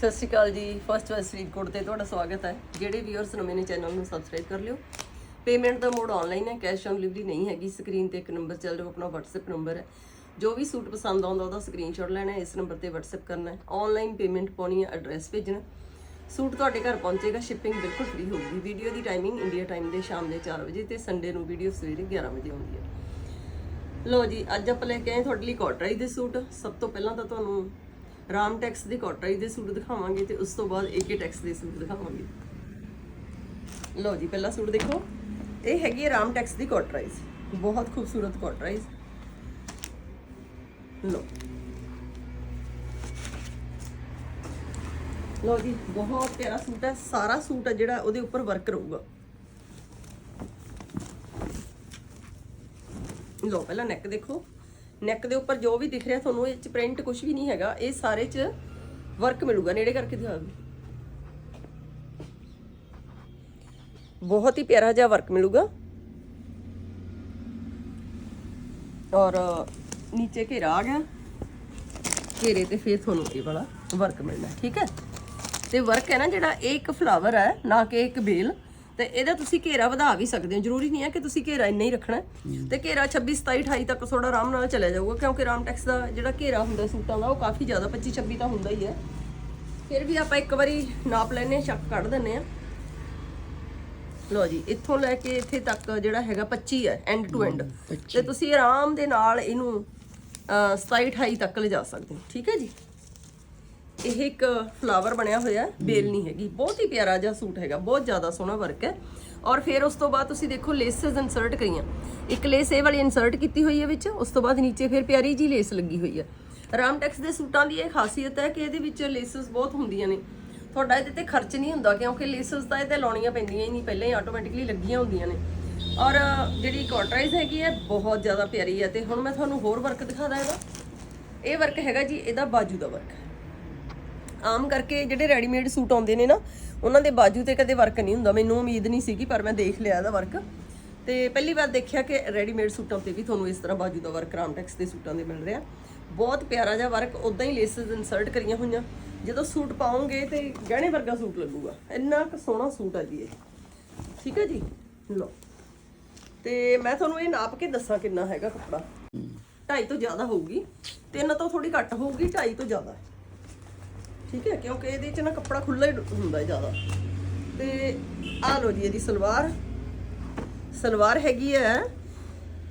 ਸਤਿ ਸ਼੍ਰੀ ਅਕਾਲ ਜੀ। ਫਸਟ ਵਾਰ ਫਰੀਦਕੋਟ ਤੇ ਤੁਹਾਡਾ ਸਵਾਗਤ ਹੈ। ਜਿਹੜੇ ਵੀਅਰਸ ਨਵੇਂ ਨੇ ਚੈਨਲ ਨੂੰ ਸਬਸਕ੍ਰਾਈਬ ਕਰ ਲਿਓ। ਪੇਮੈਂਟ ਦਾ ਮੋਡ ਆਨਲਾਈਨ ਹੈ ਕੈਸ਼ ਔਨ ਡਿਲੀਵਰੀ ਨਹੀਂ ਹੈਗੀ। ਸਕਰੀਨ ਤੇ ਇੱਕ ਨੰਬਰ ਚੱਲ ਰਿਹਾ ਆਪਣਾ WhatsApp ਨੰਬਰ ਹੈ। ਜੋ ਵੀ ਸੂਟ ਪਸੰਦ ਆਉਂਦਾ, ਉਹਦਾ ਸਕਰੀਨਸ਼ਾਟ ਲੈਣਾ ਹੈ। ਇਸ ਨੰਬਰ ਤੇ WhatsApp ਕਰਨਾ ਹੈ। ਆਨਲਾਈਨ ਪੇਮੈਂਟ ਪਾਉਣੀ ਹੈ ਐਡਰੈਸ ਭੇਜਣਾ ਸੂਟ ਤੁਹਾਡੇ ਘਰ ਪਹੁੰਚੇਗਾ ਸ਼ਿਪਿੰਗ ਬਿਲਕੁਲ ਫ੍ਰੀ ਹੋਊਗੀ। ਵੀਡੀਓ ਦੀ ਟਾਈਮਿੰਗ ਇੰਡੀਆ ਟਾਈਮ ਦੇ ਸ਼ਾਮ ਦੇ 4 ਵਜੇ ਤੇ ਸੰਡੇ ਨੂੰ ਵੀਡੀਓ ਸਵੇਰੇ 11 ਵਜੇ ਆਉਂਦੀ ਹੈ। ਲੋ ਜੀ, ਅੱਜ ਆਪਾਂ ਲੈ ਕੇ ਆਏ ਤੁਹਾਡੇ ਲਈ ਕੋਟਰਾਈ ਦੇ ਸੂਟ। ਸਭ ਤੋਂ ਪਹਿਲਾਂ ਤਾਂ ਤੁਹਾਨੂੰ ਰਾਮ ਟੈਕਸ ਦੇ ਕੋਟਰਾਈ ਦੇ ਸੂਟ ਦਿਖਾਵਾਂਗੇ ਤੇ ਉਸ ਤੋਂ ਬਾਅਦ ਏਕੇ ਟੈਕਸ ਦੇ ਸੂਟ ਦਿਖਾਵਾਂਗੇ। ਲੋ ਜੀ, ਪਹਿਲਾ ਸੂਟ ਦੇਖੋ। ਇਹ ਹੈਗੀ ਹੈ ਰਾਮ ਟੈਕਸ ਦੀ ਕੋਟਰਾਈਜ਼ ਬਹੁਤ ਖੂਬਸੂਰਤ ਕੋਟਰਾਈਜ਼ ਲੋ ਲੋ ਜੀ, ਬਹੁਤ ਪਿਆਰਾ ਸੂਟ ਹੈ। ਸਾਰਾ ਸੂਟ ਹੈ ਜਿਹੜਾ ਉਹਦੇ ਉੱਪਰ ਵਰਕ ਰਹੂਗਾ। ਲਓ, ਪਹਿਲਾਂ ਨੈਕ ਦੇਖੋ। ਨੈਕ ਦੇ ਉੱਪਰ ਜੋ ਵੀ ਦਿਖ ਰਿਹਾ ਤੁਹਾਨੂੰ ਇਹ ਚ ਪ੍ਰਿੰਟ ਕੁਝ ਵੀ ਨਹੀਂ ਹੈਗਾ, ਇਹ ਸਾਰੇ ਚ ਵਰਕ ਮਿਲੂਗਾ ਨੇੜੇ ਕਰਕੇ ਦਿਖਾ ਬਹੁਤ ਹੀ ਪਿਆਰਾ ਜਿਹਾ ਵਰਕ ਮਿਲੂਗਾ। ਔਰ ਨੀਚੇ ਘੇਰਾ ਆ ਗਿਆ। ਘੇਰੇ ਤੇ ਫਿਰ ਤੁਹਾਨੂੰ ਇਹ ਵਾਲਾ ਵਰਕ ਮਿਲਣਾ, ਠੀਕ ਹੈ? ਤੇ ਵਰਕ ਹੈ ਨਾ ਜਿਹੜਾ, ਇਹ ਇੱਕ ਫਲਾਵਰ ਹੈ, ਨਾ ਕਿ ਇੱਕ ਬੇਲ ਤੇ ਇਹਦਾ ਤੁਸੀਂ ਘੇਰਾ ਵਧਾ ਵੀ ਸਕਦੇ ਹੋ। ਜ਼ਰੂਰੀ ਨਹੀਂ ਹੈ ਕਿ ਤੁਸੀਂ ਘੇਰਾ ਇੰਨਾ ਹੀ ਰੱਖਣਾ। ਤੇ ਘੇਰਾ 26 27 28 ਤੱਕ ਥੋੜਾ ਆਰਾਮ ਨਾਲ ਚਲਾ ਜਾਊਗਾ ਕਿਉਂਕਿ ਰਾਮਟੈਕਸ ਦਾ ਜਿਹੜਾ ਘੇਰਾ ਹੁੰਦਾ ਸੂਟਾਂ ਦਾ ਉਹ ਕਾਫੀ ਜ਼ਿਆਦਾ 25 26 ਤਾਂ ਹੁੰਦਾ ਹੀ ਹੈ। ਫਿਰ ਵੀ ਆਪਾਂ ਇੱਕ ਵਾਰੀ ਨਾਪ ਲੈਨੇ ਸ਼ੱਕ ਕੱਢ ਦਿੰਨੇ ਆ ਲੋ ਜੀ ਇੱਥੋਂ ਲੈ ਕੇ ਇੱਥੇ ਤੱਕ ਜਿਹੜਾ ਹੈਗਾ 25 ਹੈ ਐਂਡ ਟੂ ਐਂਡ ਤੇ ਤੁਸੀਂ ਆਰਾਮ ਦੇ ਨਾਲ ਇਹਨੂੰ ਅਹ, 27 28 ਤੱਕ ਲਿਜਾ ਸਕਦੇ ਹੋ। ਠੀਕ ਹੈ ਜੀ? ਇਹ ਇੱਕ ਫਲਾਵਰ ਬਣਿਆ ਹੋਇਆ ਹੈ, ਬੇਲ ਨਹੀਂ ਹੈਗੀ। ਬਹੁਤ ਹੀ ਪਿਆਰਾ ਜਿਹਾ ਸੂਟ ਹੈਗਾ ਬਹੁਤ ਜ਼ਿਆਦਾ ਸੋਹਣਾ ਵਰਕ ਹੈ। ਔਰ ਫਿਰ ਉਸ ਤੋਂ ਬਾਅਦ ਤੁਸੀਂ ਦੇਖੋ ਲੇਸਸ ਇਨਸਰਟ ਕਰੀਆਂ। ਇੱਕ ਲੇਸ ਇਹ ਵਾਲੀ ਇਨਸਰਟ ਕੀਤੀ ਹੋਈ ਹੈ ਵਿੱਚ ਉਸ ਤੋਂ ਬਾਅਦ ਨੀਚੇ ਫਿਰ ਪਿਆਰੀ ਜੀ ਲੇਸ ਲੱਗੀ ਹੋਈ ਹੈ। ਰਾਮਟੈਕਸ ਦੇ ਸੂਟਾਂ ਦੀ ਇਹ ਖਾਸੀਅਤ ਹੈ ਕਿ ਇਹਦੇ ਵਿੱਚ ਲੇਸਸ ਬਹੁਤ ਹੁੰਦੀਆਂ ਨੇ। ਤੁਹਾਡਾ ਇਹਦੇ ਤੇ ਖਰਚ ਨਹੀਂ ਹੁੰਦਾ ਕਿਉਂਕਿ ਲੇਸਸ ਤਾਂ ਇਹਦੇ ਲਾਉਣੀਆਂ ਪੈਂਦੀਆਂ ਹੀ ਨਹੀਂ ਪਹਿਲਾਂ ਹੀ ਆਟੋਮੈਟਿਕਲੀ ਲੱਗੀਆਂ ਹੁੰਦੀਆਂ ਨੇ। ਔਰ ਜਿਹੜੀ ਕੋਟਰਾਈਜ਼ ਹੈਗੀ ਹੈ ਬਹੁਤ ਜ਼ਿਆਦਾ ਪਿਆਰੀ ਹੈ। ਤੇ ਹੁਣ ਮੈਂ ਤੁਹਾਨੂੰ ਹੋਰ ਵਰਕ ਦਿਖਾਦਾ ਇਹਦਾ। ਇਹ ਵਰਕ ਹੈਗਾ ਜੀ ਇਹਦਾ ਬਾਜੂ ਦਾ ਵਰਕ ਆਮ ਕਰਕੇ ਜਿਹੜੇ ਰੈਡੀਮੇਡ ਸੂਟ ਆਉਂਦੇ ਨੇ ਨਾ, ਉਹਨਾਂ ਦੇ ਬਾਜੂ ਤੇ ਕਦੇ ਵਰਕ ਨਹੀਂ ਹੁੰਦਾ। ਮੈਨੂੰ ਉਮੀਦ ਨਹੀਂ ਸੀਗੀ, ਪਰ ਮੈਂ ਦੇਖ ਲਿਆ ਇਹਦਾ ਵਰਕ ਤੇ ਪਹਿਲੀ ਵਾਰ ਦੇਖਿਆ ਕਿ ਰੈਡੀਮੇਡ ਸੂਟਾਂ ਤੇ ਵੀ ਤੁਹਾਨੂੰ ਇਸ ਤਰ੍ਹਾਂ ਬਾਜੂ ਦਾ ਵਰਕ ਰਾਮਟੈਕਸ ਦੇ ਸੂਟਾਂ ਦੇ ਮਿਲ ਰਿਹਾ। ਬਹੁਤ ਪਿਆਰਾ ਜਿਹਾ ਵਰਕ ਉਦਾਂ ਹੀ ਲੇਸਸ ਇਨਸਰਟ ਕਰੀਆਂ ਹੋਈਆਂ। ਜਦੋਂ ਸੂਟ ਪਾਉਂਗੇ ਤੇ ਗਹਿਣੇ ਵਰਗਾ ਸੂਟ ਲੱਗੂਗਾ। ਇੰਨਾ ਕੁ ਸੋਹਣਾ ਸੂਟ ਆ ਜੀ ਇਹ। ਠੀਕ ਹੈ ਜੀ? ਲਓ। ਤੇ ਮੈਂ ਤੁਹਾਨੂੰ ਇਹ ਨਾਪ ਕੇ ਦੱਸਾਂ ਕਿੰਨਾ ਹੈਗਾ ਕੱਪੜਾ। 2.5 ਤੋਂ ਜ਼ਿਆਦਾ ਹੋਊਗੀ। ਤਿੰਨ ਤੋਂ ਥੋੜੀ ਘੱਟ ਹੋਊਗੀ 2.5 ਤੋਂ ਜ਼ਿਆਦਾ। ਹੈ ਠੀਕ ਹੈ, ਕਿਉਂਕਿ ਇਹਦੇ ਚ ਨਾ ਕੱਪੜਾ ਖੁੱਲਾ ਹੀ ਹੁੰਦਾ ਹੈ ਜ਼ਿਆਦਾ। ਤੇ ਆ ਲੋ ਜੀ ਇਹਦੀ ਸਲਵਾਰ। ਸਲਵਾਰ ਹੈਗੀ ਹੈ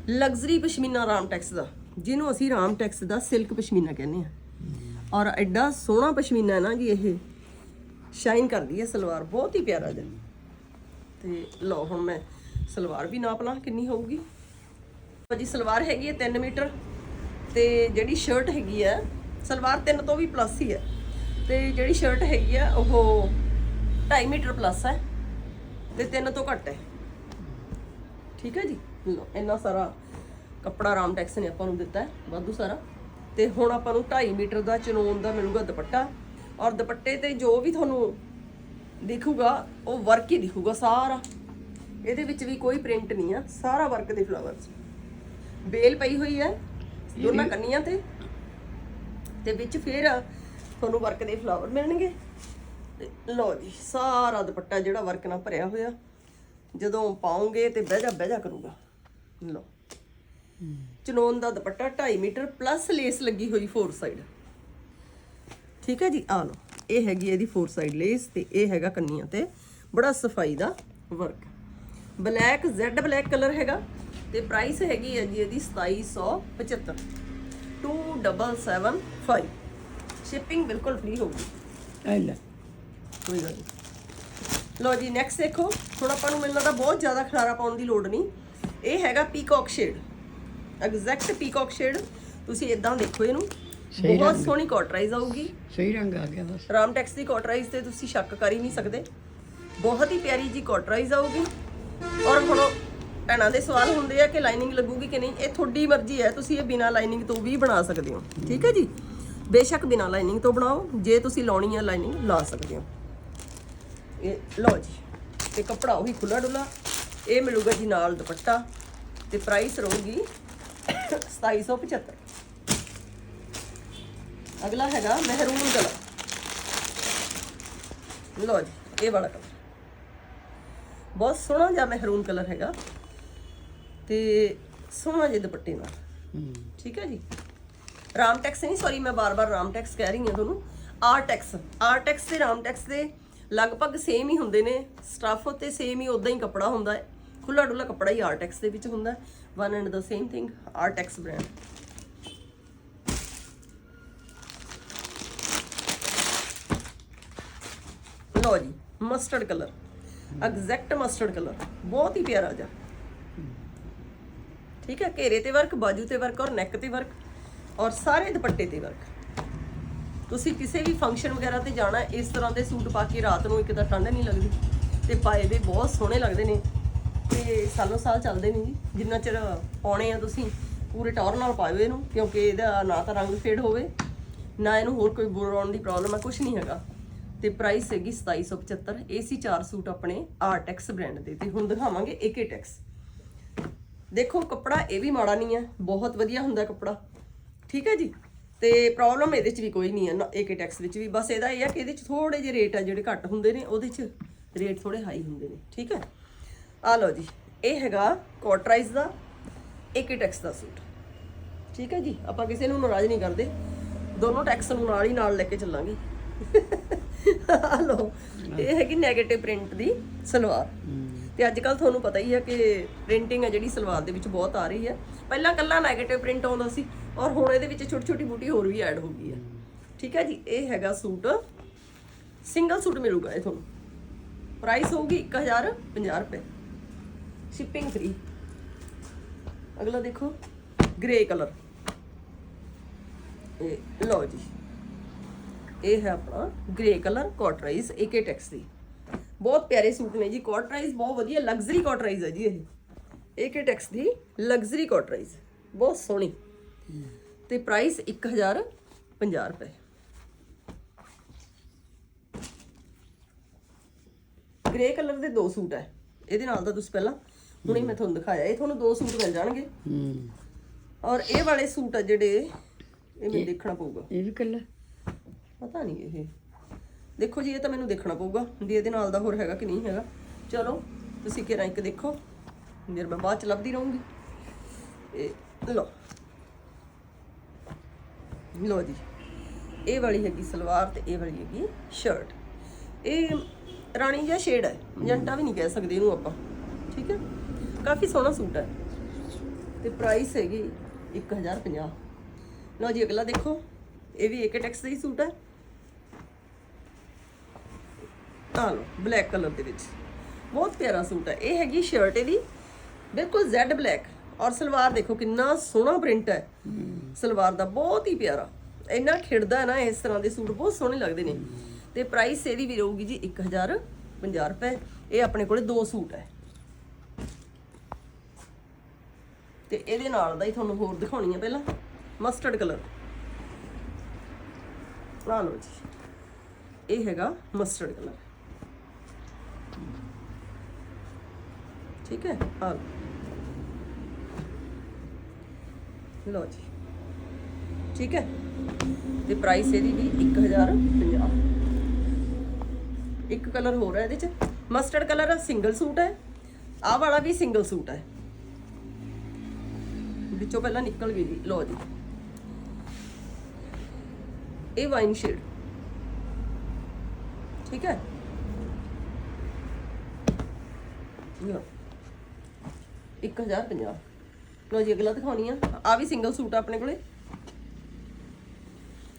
ਲਗਜ਼ਰੀ ਪਸ਼ਮੀਨਾ ਰਾਮ ਟੈਕਸ ਦਾ, ਜਿਹਨੂੰ ਅਸੀਂ ਰਾਮ ਟੈਕਸ ਦਾ ਸਿਲਕ ਪਸ਼ਮੀਨਾ ਕਹਿੰਦੇ ਆ ਔਰ ਐਡਾ ਸੋਹਣਾ ਪਸ਼ਮੀਨਾ ਹੈ ਨਾ ਜੀ ਇਹ। ਸ਼ਾਈਨ ਕਰਦੀ ਹੈ ਸਲਵਾਰ, ਬਹੁਤ ਹੀ ਪਿਆਰਾ ਜਿਹਾ। ਤੇ ਲਓ ਹੁਣ ਮੈਂ ਸਲਵਾਰ ਵੀ ਨਾਪ ਲਾਂ, ਕਿੰਨੀ ਹੋਊਗੀ। ਜੀ, ਸਲਵਾਰ ਹੈਗੀ ਹੈ 3 ਮੀਟਰ। ਤੇ ਜਿਹੜੀ ਸ਼ਰਟ ਹੈਗੀ ਹੈ, ਸਲਵਾਰ 3 ਤੋਂ ਵੀ ਪਲੱਸ ਹੀ ਹੈ। ਤੇ ਜਿਹੜੀ ਸ਼ਰਟ ਹੈਗੀ ਆ ਉਹ 2.5 ਮੀਟਰ ਪਲੱਸ ਹੈ ਤੇ 3 ਤੋਂ ਘੱਟ ਹੈ ਠੀਕ ਹੈ ਜੀ? ਲਓ ਇੰਨਾ ਸਾਰਾ ਕੱਪੜਾ ਰਾਮਟੈਕਸ ਨੇ ਆਪਾਂ ਨੂੰ ਦਿੱਤਾ ਹੈ ਵਾਧੂ ਸਾਰਾ। ਤੇ ਹੁਣ ਆਪਾਂ ਨੂੰ 2.5 ਮੀਟਰ ਦਾ ਚਨੋਨ ਦਾ ਮਿਲੂਗਾ ਦੁਪੱਟਾ। ਔਰ ਦੁਪੱਟੇ ਤੇ ਜੋ ਵੀ ਤੁਹਾਨੂੰ ਦਿਖੂਗਾ ਉਹ ਵਰਕ ਹੀ ਦਿਖੂਗਾ ਸਾਰਾ। ਇਹਦੇ ਵਿੱਚ ਵੀ ਕੋਈ ਪ੍ਰਿੰਟ ਨਹੀਂ ਆ ਸਾਰਾ ਵਰਕ ਦੇ ਫਲਾਵਰਸ ਬੇਲ ਪਈ ਹੋਈ ਹੈ ਦੋਨਾਂ ਕੰਨੀਆਂ ਤੇ। ਤੇ ਵਿੱਚ ਫਿਰ ਤੁਹਾਨੂੰ ਵਰਕ ਦੇ ਫਲਾਵਰ ਮਿਲਣਗੇ। ਤੇ ਲਓ ਜੀ, ਸਾਰਾ ਦੁਪੱਟਾ ਜਿਹੜਾ ਵਰਕ ਨਾਲ ਭਰਿਆ ਹੋਇਆ, ਜਦੋਂ ਪਾਉਂਗੇ ਤੇ ਬਹਿ ਜਾ ਬਹਿ ਜਾ ਕਰੂਗਾ। ਲਓ। ਚਨੋਨ ਦਾ ਦੁਪੱਟਾ 2.5 ਮੀਟਰ ਪਲੱਸ ਲੇਸ ਲੱਗੀ ਹੋਈ ਫੋਰ ਸਾਈਡ ਠੀਕ ਹੈ ਜੀ, ਆ ਲਓ। ਇਹ ਹੈਗੀ ਇਹਦੀ ਫੋਰ ਸਾਈਡ ਲੇਸ ਤੇ ਇਹ ਹੈਗਾ ਕੰਨੀਆਂ ਤੇ। ਬੜਾ ਸਫ਼ਾਈ ਦਾ work black Z black colour ਹੈਗਾ ਤੇ ਪ੍ਰਾਈਸ ਹੈਗੀ ਹੈ ਜੀ ਇਹਦੀ 2775 2775 ਸ਼ਿਪਿੰਗ ਬਿਲਕੁਲ ਫ੍ਰੀ ਹੋਊਗੀ ਐਲਾ ਕੋਈ ਗੱਲ ਨਹੀਂ ਲਓ ਜੀ ਨੈਕਸਟ ਦੇਖੋ। ਹੁਣ ਆਪਾਂ ਨੂੰ ਮਿਲਣਾ ਤਾਂ ਬਹੁਤ ਜ਼ਿਆਦਾ ਖਲਾਰਾ ਪਾਉਣ ਦੀ ਲੋੜ ਨਹੀਂ। ਇਹ ਹੈਗਾ peacock shade exact peacock shade ਤੁਸੀਂ ਇਦਾਂ ਦੇਖੋ ਇਹਨੂੰ। ਬਹੁਤ ਸੋਹਣੀ ਕਾਟਰਾਈਜ਼ ਆਊਗੀ। ਸਹੀ ਰੰਗ ਆ ਗਿਆ ਬਸ। ਰਾਮਟੈਕਸ ਦੀ ਕਾਟਰਾਈਜ਼ ਤੇ ਤੁਸੀਂ ਸ਼ੱਕ ਕਰ ਹੀ ਨਹੀਂ ਸਕਦੇ। ਬਹੁਤ ਹੀ ਪਿਆਰੀ ਜੀ ਕਾਟਰਾਈਜ਼ ਆਊਗੀ। ਔਰ ਹੁਣ ਭੈਣਾਂ ਦੇ ਸਵਾਲ ਹੁੰਦੇ ਆ ਕਿ ਲਾਈਨਿੰਗ ਲੱਗੂਗੀ ਕਿ ਨਹੀਂ। ਇਹ ਤੁਹਾਡੀ ਮਰਜ਼ੀ ਹੈ। ਤੁਸੀਂ ਇਹ ਬਿਨਾ ਲਾਈਨਿੰਗ ਤੋਂ ਵੀ ਬਣਾ ਸਕਦੇ ਹੋ। ਠੀਕ ਹੈ ਜੀ? ਬੇਸ਼ੱਕ ਬਿਨਾ ਲਾਈਨਿੰਗ ਤੋਂ ਬਣਾਓ ਜੇ ਤੁਸੀਂ ਲਾਉਣੀ ਹੈ ਲਾਈਨਿੰਗ ਲਾ ਸਕਦੇ ਹੋ। ਇਹ ਲਓ ਜੀ ਤੇ ਕੱਪੜਾ ਉਹੀ ਖੁੱਲਾ ਡੁੱਲਾ ਇਹ ਮਿਲੂਗਾ ਜੀ ਨਾਲ ਦੁਪੱਟਾ ਤੇ ਪ੍ਰਾਈਸ ਰਹੂਗੀ 2775 ਅਗਲਾ ਹੈਗਾ ਮਹਿਰੂਨ ਕਲਰ। ਲਓ ਜੀ ਇਹ ਵਾਲਾ ਕਲਰ। ਬਹੁਤ ਸੋਹਣਾ ਜਿਹਾ ਮਹਿਰੂਨ ਕਲਰ ਹੈਗਾ ਤੇ ਸੋਹਣਾ ਜਿਹਾ ਦੁਪੱਟੇ ਨਾਲ। ਠੀਕ ਹੈ ਜੀ? ਰਾਮਟੈਕਸ ਨਹੀਂ ਸੌਰੀ ਮੈਂ ਬਾਰ-ਬਾਰ ਰਾਮਟੈਕਸ ਕਹਿ ਰਹੀ ਹਾਂ ਤੁਹਾਨੂੰ। ਆਰਟੈਕਸ ਆਰਟੈਕਸ ਤੇ ਰਾਮਟੈਕਸ ਦੇ ਲਗਭਗ ਸੇਮ ਹੀ ਹੁੰਦੇ ਨੇ। ਸਟਫ ਤੇ ਸੇਮ ਹੀ ਉਦਾਂ ਹੀ ਕੱਪੜਾ ਹੁੰਦਾ ਹੈ। ਖੁੱਲਾ ਡੁੱਲਾ ਕੱਪੜਾ ਹੀ ਆਰਟੈਕਸ ਦੇ ਵਿੱਚ ਹੁੰਦਾ ਵਨ ਐਂਡ ਦਾ ਸੇਮ ਥਿੰਗ ਆਰਟੈਕਸ ਬ੍ਰਾਂਡ ਲਓ ਜੀ mustard colour exact mustard colour ਬਹੁਤ ਹੀ ਪਿਆਰਾ ਜਿਹਾ। ਠੀਕ ਹੈ, ਘੇਰੇ ਤੇ ਵਰਕ ਬਾਜੂ ਤੇ ਵਰਕ ਔਰ ਨੈਕ ਤੇ ਵਰਕ ਔਰ ਸਾਰੇ ਦੁਪੱਟੇ ਤੇ ਵਰਕ ਤੁਸੀਂ ਕਿਸੇ ਵੀ ਫੰਕਸ਼ਨ ਵਗੈਰਾ ਤੇ ਜਾਣਾ, ਇਸ ਤਰ੍ਹਾਂ ਦੇ ਸੂਟ ਪਾ ਕੇ ਰਾਤ ਨੂੰ ਇੱਕ ਤਾਂ ਠੰਡ ਨਹੀਂ ਲੱਗਦੀ ਤੇ ਪਾਏ ਵੀ ਬਹੁਤ ਸੋਹਣੇ ਲੱਗਦੇ ਨੇ। ਤੇ ਸਾਲੋਂ ਸਾਲ ਚੱਲਦੇ ਨੇ ਜੀ। ਜਿੰਨਾ ਚਿਰ ਪਾਉਣੇ ਆ ਤੁਸੀਂ, ਪੂਰੇ ਟੌਰ ਨਾਲ ਪਾਇਓ ਇਹਨੂੰ, ਕਿਉਂਕਿ ਇਹਦਾ ਨਾ ਤਾਂ ਰੰਗ ਫੇਡ ਹੋਵੇ, ਨਾ ਇਹਨੂੰ ਹੋਰ ਕੋਈ ਬੁਰਾਉਣ ਦੀ ਪ੍ਰੋਬਲਮ ਹੈ ਕੁਝ ਨਹੀਂ ਹੈਗਾ। ਤੇ ਪ੍ਰਾਈਸ ਹੈਗੀ 2775 ਏਸੀ 4 ਸੂਟ ਆਪਣੇ ਆਰਟੈਕਸ ਬ੍ਰਾਂਡ ਦੇ। ਤੇ ਹੁਣ ਦਿਖਾਵਾਂਗੇ ਏਕੇ ਟੈਕਸ ਦੇਖੋ, ਕੱਪੜਾ ਇਹ ਵੀ ਮਾੜਾ ਨਹੀਂ ਹੈ ਬਹੁਤ ਵਧੀਆ ਹੁੰਦਾ ਕੱਪੜਾ। ਠੀਕ ਹੈ ਜੀ? ਤੇ ਪ੍ਰੋਬਲਮ ਇਹਦੇ ਚ ਵੀ ਕੋਈ ਨਹੀਂ ਹੈ ਏਕੇ ਟੈਕਸ ਵਿੱਚ ਵੀ। ਬਸ ਇਹਦਾ ਇਹ ਹੈ ਕਿ ਇਹਦੇ ਚ ਥੋੜੇ ਜਿਹੇ ਰੇਟ ਆ ਜਿਹੜੇ ਘੱਟ ਹੁੰਦੇ ਨੇ, ਉਹਦੇ ਚ ਰੇਟ ਥੋੜੇ ਹਾਈ ਹੁੰਦੇ ਨੇ, ਠੀਕ ਹੈ? ਆ ਲਓ ਜੀ, ਇਹ ਹੈਗਾ ਕੋਟਰਾਈਜ਼ ਦਾ ਏਕੇ ਟੈਕਸ ਦਾ ਸੂਟ। ਠੀਕ ਹੈ ਜੀ? ਆਪਾਂ ਕਿਸੇ ਨੂੰ ਨਾਰਾਜ਼ ਨਹੀਂ ਕਰਦੇ। ਦੋਨੋਂ ਟੈਕਸ ਨੂੰ ਨਾਲ ਹੀ ਨਾਲ ਲੈ ਕੇ ਚੱਲਾਂਗੇ। ਆ ਲਓ, ਇਹ ਹੈਗੀ 네ਗੇਟਿਵ ਪ੍ਰਿੰਟ ਦੀ ਸਲਵਾਰ। ਤੇ ਅੱਜ ਕੱਲ ਤੁਹਾਨੂੰ ਪਤਾ ਹੀ ਹੈ ਕਿ ਪ੍ਰਿੰਟਿੰਗ ਹੈ ਜਿਹੜੀ ਸਲਵਾਰ ਦੇ ਵਿੱਚ ਬਹੁਤ ਆ ਰਹੀ ਹੈ। ਪਹਿਲਾਂ ਕੱਲਾ 네ਗੇਟਿਵ ਪ੍ਰਿੰਟ ਆਉਂਦਾ ਸੀ ਔਰ ਹੁਣ ਇਹਦੇ ਵਿੱਚ ਛੋਟੀ ਛੋਟੀ ਬੂਟੀ ਹੋਰ ਵੀ ਐਡ ਹੋ ਗਈ ਹੈ। ਠੀਕ ਹੈ ਜੀ, ਇਹ ਹੈਗਾ ਸੂਟ। ਸਿੰਗਲ ਸੂਟ ਮਿਲੂਗਾ ਇਹ ਤੁਹਾਨੂੰ। ਪ੍ਰਾਈਸ ਹੋਊਗੀ 1050 ਰੁਪਏ। ਸ਼ਿਪਿੰਗ ਫ੍ਰੀ ਅਗਲਾ ਦੇਖੋ ਗ੍ਰੇ ਕਲਰ ਇਹ, ਲਓ ਜੀ। ਇਹ ਹੈ ਆਪਣਾ ਗ੍ਰੇ ਕਲਰ ਕੋਟਰਾਈਜ਼ ਏਕੇ ਟੈਕਸ ਦੀ। ਬਹੁਤ ਪਿਆਰੇ ਸੂਟ ਨੇ ਜੀ। ਕੋਟਰਾਈਜ਼ ਬਹੁਤ ਵਧੀਆ ਲਗਜ਼ਰੀ ਕੋਟਰਾਈਜ਼ ਹੈ ਜੀ ਇਹ। ਏਕੇ ਟੈਕਸ ਦੀ ਲਗਜ਼ਰੀ ਕੋਟਰਾਈਜ਼ ਬਹੁਤ ਸੋਹਣੀ। ਤੇ ਪ੍ਰਾਈਸ 1050 ਰੁਪਏ। ਗ੍ਰੇ ਕਲਰ ਦੇ ਦੋ ਸੂਟ ਹੈ। ਇਹਦੇ ਨਾਲ ਤਾਂ ਤੁਸੀਂ ਪਹਿਲਾਂ ਹੁਣੇ ਮੈਂ ਤੁਹਾਨੂੰ ਦਿਖਾਇਆ। ਇਹ ਤੁਹਾਨੂੰ ਦੋ ਸੂਟ ਮਿਲ ਜਾਣਗੇ। ਹੂੰ। ਔਰ ਇਹ ਵਾਲੇ ਸੂਟ ਆ ਜਿਹੜੇ ਇਹ ਮੈਨੂੰ ਦੇਖਣਾ ਪਊਗਾ। ਇਹ ਵੀ ਕੱਲਾ ਪਤਾ ਨਹੀਂ ਇਹ। ਦੇਖੋ ਜੀ ਇਹ ਤਾਂ ਮੈਨੂੰ ਦੇਖਣਾ ਪਊਗਾ ਵੀ ਇਹਦੇ ਨਾਲ ਦਾ ਹੋਰ ਹੈਗਾ ਕਿ ਨਹੀਂ ਹੈਗਾ। ਚਲੋ ਤੁਸੀਂ ਕਿਹੜਾ ਇੱਕ ਦੇਖੋ। ਫਿਰ ਮੈਂ ਬਾਅਦ ਚ ਲੱਭਦੀ ਰਹੂੰਗੀ। ਇਹ ਲਓ। ਲੋ ਜੀ। ਇਹ ਵਾਲੀ ਹੈਗੀ ਸਲਵਾਰ ਤੇ ਇਹ ਵਾਲੀ ਹੈਗੀ ਸ਼ਰਟ ਇਹ ਰਾਣੀ ਜਿਹਾ ਸ਼ੇਡ ਹੈ ਮਜੰਟਾ ਵੀ ਨਹੀਂ ਕਹਿ ਸਕਦੇ ਇਹਨੂੰ ਆਪਾਂ। ਠੀਕ ਹੈ? ਕਾਫੀ ਸੋਹਣਾ ਸੂਟ ਹੈ। ਤੇ ਪ੍ਰਾਈਸ ਹੈਗੀ 1050 ਲਓ ਜੀ, ਅਗਲਾ ਦੇਖੋ। ਇਹ ਵੀ ਏਕੇ ਟੈਕਸ ਦਾ ਹੀ ਸੂਟ ਹੈ। ਆ ਲਓ ਬਲੈਕ ਕਲਰ ਦੇ ਵਿੱਚ। ਬਹੁਤ ਪਿਆਰਾ ਸੂਟ ਹੈ। ਇਹ ਹੈਗੀ ਸ਼ਰਟ ਇਹਦੀ। ਬਿਲਕੁਲ ਜ਼ੈਡ ਬਲੈਕ ਔਰ ਸਲਵਾਰ ਦੇਖੋ ਕਿੰਨਾ ਸੋਹਣਾ ਪ੍ਰਿੰਟ ਹੈ। ਸਲਵਾਰ ਦਾ ਬਹੁਤ ਹੀ ਪਿਆਰਾ। ਇੰਨਾ ਖਿੜਦਾ ਨਾ, ਇਸ ਤਰ੍ਹਾਂ ਦੇ ਸੂਟ ਬਹੁਤ ਸੋਹਣੇ ਲੱਗਦੇ ਨੇ। ਤੇ ਪ੍ਰਾਈਸ ਇਹਦੀ ਵੀ ਰਹੂਗੀ ਜੀ 1050 ਰੁਪਏ। ਇਹ ਆਪਣੇ ਕੋਲੇ ਦੋ ਸੂਟ ਹੈ। ਤੇ ਇਹਦੇ ਨਾਲ ਦਾ ਹੀ ਤੁਹਾਨੂੰ ਹੋਰ ਦਿਖਾਉਣੀ ਹੈ ਪਹਿਲਾਂ। ਮਸਟਰਡ ਕਲਰ ਆ ਲਓ ਜੀ। ਇਹ ਹੈਗਾ ਮਸਟਰਡ ਕਲਰ ਠੀਕ ਹੈ? ਆ ਲਓ। ਲਓ ਜੀ। ਠੀਕ ਹੈ? ਤੇ ਪ੍ਰਾਈਸ ਇਹਦੀ ਵੀ 1050 ਇੱਕ ਕਲਰ ਹੋਰ ਹੈ ਇਹਦੇ ਚ। ਮਸਟਰਡ ਕਲਰ ਸਿੰਗਲ ਸੂਟ ਹੈ। ਆਹ ਵਾਲਾ ਵੀ ਸਿੰਗਲ ਸੂਟ ਹੈ। ਵਿੱਚੋਂ ਪਹਿਲਾਂ ਨਿਕਲ ਗਈ। ਜੀ ਲਓ ਜੀ। ਇਹ ਵਾਈਨ ਸ਼ੇਡ ਠੀਕ ਹੈ? ਲਓ। 1050 ਲਓ ਜੀ, ਅਗਲਾ ਦਿਖਾਉਣੀ ਆ। ਆ ਵੀ ਸਿੰਗਲ ਸੂਟ ਆ ਆਪਣੇ ਕੋਲੇ।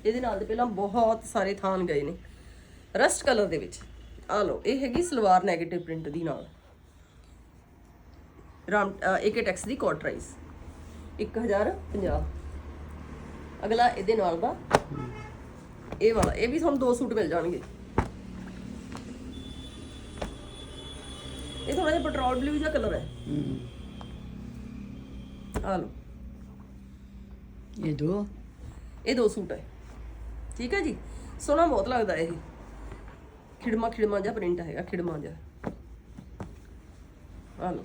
ਇਹਦੇ ਨਾਲ ਦੇ ਪਹਿਲਾਂ ਬਹੁਤ ਸਾਰੇ ਥਾਨ ਗਏ ਨੇ। ਰਸਟ ਕਲਰ ਦੇ ਵਿੱਚ। ਆ ਲਓ, ਇਹ ਹੈਗੀ ਸਲਵਾਰ 네ਗੇਟਿਵ ਪ੍ਰਿੰਟ ਦੀ ਨਾਲ। ਰਾਮ ਏਕੇ ਟੈਕਸ ਦੀ ਕੋਟਰਾਈਜ਼ 1050 ਅਗਲਾ ਇਹਦੇ ਨਾਲ ਦਾ। ਇਹ ਵਾਲਾ, ਇਹ ਵੀ ਤੁਹਾਨੂੰ ਦੋ ਸੂਟ ਮਿਲ ਜਾਣਗੇ। ਇਹ ਥੋੜਾ ਜਿਹਾ ਪੈਟਰੋਲ ਬਲੂ ਜਿਹਾ ਕਲਰ ਹੈ। ਹੂੰ ਆ ਲਓ। ਇਹ ਦੋ। ਇਹ ਦੋ ਸੂਟ ਹੈ ਠੀਕ ਹੈ ਜੀ? ਸੋਹਣਾ ਬਹੁਤ ਲੱਗਦਾ ਇਹ। ਖਿੜਮਾ ਖਿੜਮਾ ਜਿਹਾ ਪ੍ਰਿੰਟ ਹੈਗਾ, ਖਿੜਮਾ ਜਿਹਾ। ਆ ਲਓ।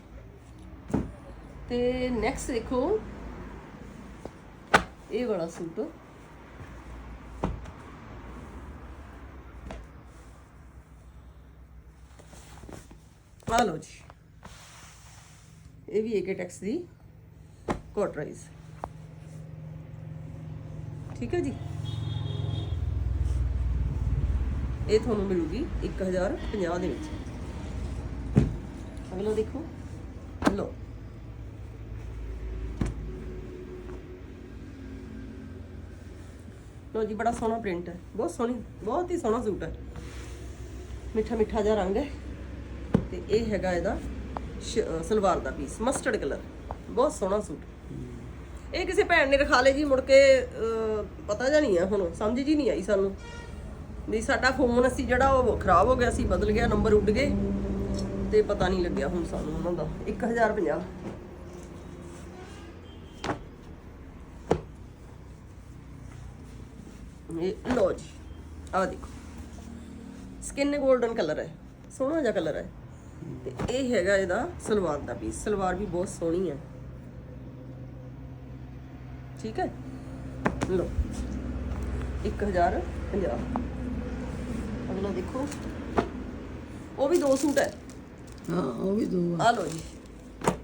ਤੇ ਨੈਕਸਟ ਦੇਖੋ। ਇਹ ਵਾਲਾ ਸੂਟ। ਆ ਲਓ ਜੀ। ਇਹ ਵੀ ਏਕੇ ਟੈਕਸ ਦੀ ਕੋਟਰਾਈਜ਼ ਠੀਕ ਹੈ ਜੀ? ਇਹ ਤੁਹਾਨੂੰ ਮਿਲੂਗੀ 1050 ਦੇ ਵਿੱਚ। ਅਗਲਾ ਦੇਖੋ। ਲਓ। ਲਓ ਜੀ, ਬੜਾ ਸੋਹਣਾ ਪ੍ਰਿੰਟ ਹੈ। ਬਹੁਤ ਸੋਹਣੀ, ਬਹੁਤ ਹੀ ਸੋਹਣਾ ਸੂਟ ਹੈ। ਮਿੱਠਾ ਮਿੱਠਾ ਜਿਹਾ ਰੰਗ ਹੈ। ਤੇ ਇਹ ਹੈਗਾ ਇਹਦਾ ਸਲਵਾਰ ਦਾ ਪੀਸ, ਮਸਟਰਡ ਕਲਰ। ਬਹੁਤ ਸੋਹਣਾ ਸੂਟ। ਇਹ ਕਿਸੇ ਭੈਣ ਨੇ ਰਖਾ ਲਏ ਜੀ, ਮੁੜ ਕੇ ਪਤਾ ਜਾਂ ਨਹੀਂ ਆ ਹੁਣ, ਸਮਝ ਜੀ ਨਹੀਂ ਆਈ ਸਾਨੂੰ। ਵੀ ਸਾਡਾ ਫੋਨ ਅਸੀਂ ਜਿਹੜਾ ਉਹ ਖਰਾਬ ਹੋ ਗਿਆ ਸੀ, ਬਦਲ ਗਿਆ ਨੰਬਰ ਉੱਡ ਗਏ। ਤੇ ਪਤਾ ਨਹੀਂ ਲੱਗਿਆ ਹੁਣ ਸਾਨੂੰ ਉਹਨਾਂ ਦਾ। 1050 ਇਹ ਲੋ ਜੀ ਆ ਦੇਖੋ। ਸਕਿਨ 골ਡਨ ਕਲਰ ਹੈ। ਸੋਹਣਾ ਜਿਹਾ ਕਲਰ ਹੈ। ਤੇ ਇਹ ਹੈਗਾ ਇਹਦਾ ਸਲਵਾਰ ਦਾ ਪੀਸ ਸਲਵਾਰ ਵੀ ਬਹੁਤ ਸੋਹਣੀ ਹੈ। ਠੀਕ ਹੈ? ਲੋ 1050 ਅਗਲਾ ਦੇਖੋ। ਉਹ ਵੀ ਦੋ ਸੂਟ ਹੈ। ਹਾਂ ਉਹ ਵੀ ਦੋ ਆ। ਲੋ ਜੀ।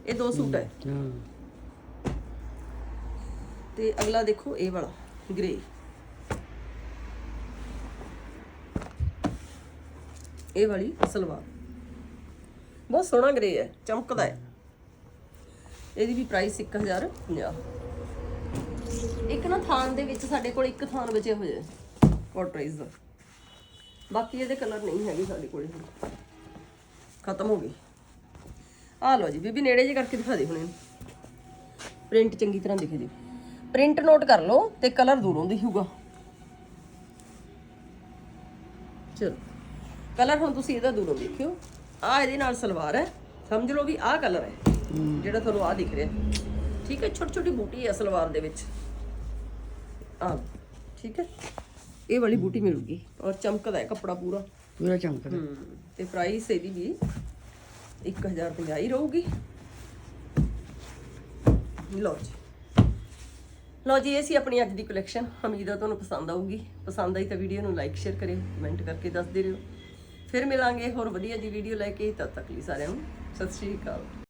ਇਹ ਦੋ ਸੂਟ ਹੈ। ਹਾਂ ਤੇ ਅਗਲਾ ਦੇਖੋ ਇਹ ਵਾਲਾ ਗ੍ਰੇ ਇਹ ਵਾਲੀ ਸਲਵਾਰ। ਬਹੁਤ ਸੋਹਣਾ ਗ੍ਰੇ ਹੈ ਚਮਕਦਾ ਹੈ। ਇਹਦੀ ਵੀ ਪ੍ਰਾਈਸ 1050 ਇੱਕ ਨਾ ਥਾਨ ਦੇ ਵਿੱਚ ਸਾਡੇ ਕੋਲ ਇੱਕ ਥਾਨ ਬਚੇ ਹੋਏ ਹੈ। ਕੋਟਰਾਈਜ਼ ਦਾ। ਬਾਕੀ ਇਹਦੇ ਕਲਰ ਨਹੀਂ ਹੈਗੇ ਸਾਡੇ ਕੋਲ ਹੁਣ। ਖਤਮ ਹੋ ਗਏ। ਆ ਲਓ ਜੀ, ਬੀਬੀ ਨੇੜੇ ਜੇ ਕਰਕੇ ਦਿਖਾ ਦੇ ਹੁਣ। ਇਹਨੂੰ ਪ੍ਰਿੰਟ ਚੰਗੀ ਤਰ੍ਹਾਂ ਦਿਖੇ ਜੀ। ਪ੍ਰਿੰਟ ਨੋਟ ਕਰ ਲਓ ਤੇ ਕਲਰ ਦੂਰੋਂ ਦਿਖੂਗਾ। ਚਲੋ। ਕਲਰ ਹੁਣ ਤੁਸੀਂ ਇਹਦਾ ਦੂਰੋਂ ਦੇਖਿਓ। ਆ ਇਹਦੇ ਨਾਲ ਸਲਵਾਰ ਹੈ। ਸਮਝ ਲਓ ਵੀ ਆਹ ਕਲਰ ਹੈ। ਜਿਹੜਾ ਤੁਹਾਨੂੰ ਆ ਦਿਖ ਰਿਹਾ। ਠੀਕ ਹੈ ਛੋਟੀ ਛੋਟੀ ਬੂਟੀ ਹੈ ਸਲਵਾਰ ਦੇ ਵਿੱਚ। ਆ ਠੀਕ ਹੈ? ਇਹ ਵਾਲੀ ਬੂਟੀ ਮਿਲੂਗੀ ਔਰ ਚਮਕਦਾ ਹੈ ਕੱਪੜਾ ਪੂਰਾ। ਪੂਰਾ ਚਮਕਦਾ। ਹਮ, ਤੇ ਪ੍ਰਾਈਸ ਇਹਦੀ ਵੀ 1050 ਹੀ ਰਹੂਗੀ। ਲਓ ਜੀ। ਲਓ ਜੀ ਇਹ ਸੀ ਆਪਣੀ ਅੱਜ ਦੀ ਕਲੈਕਸ਼ਨ ਉਮੀਦ ਹੈ ਤੁਹਾਨੂੰ ਪਸੰਦ ਆਊਗੀ। ਪਸੰਦ ਆਈ ਤਾਂ ਵੀਡੀਓ ਨੂੰ ਲਾਈਕ ਸ਼ੇਅਰ ਕਰਿਓ ਕਮੈਂਟ ਕਰਕੇ ਦੱਸਦੇ ਰਹੋ ਫਿਰ ਮਿਲਾਂਗੇ ਹੋਰ ਵਧੀਆ ਜੀ ਵੀਡੀਓ ਲੈ ਕੇ। ਤਦ ਤੱਕ ਲਈ ਸਾਰਿਆਂ ਨੂੰ ਸਤਿ ਸ਼੍ਰੀ ਅਕਾਲ।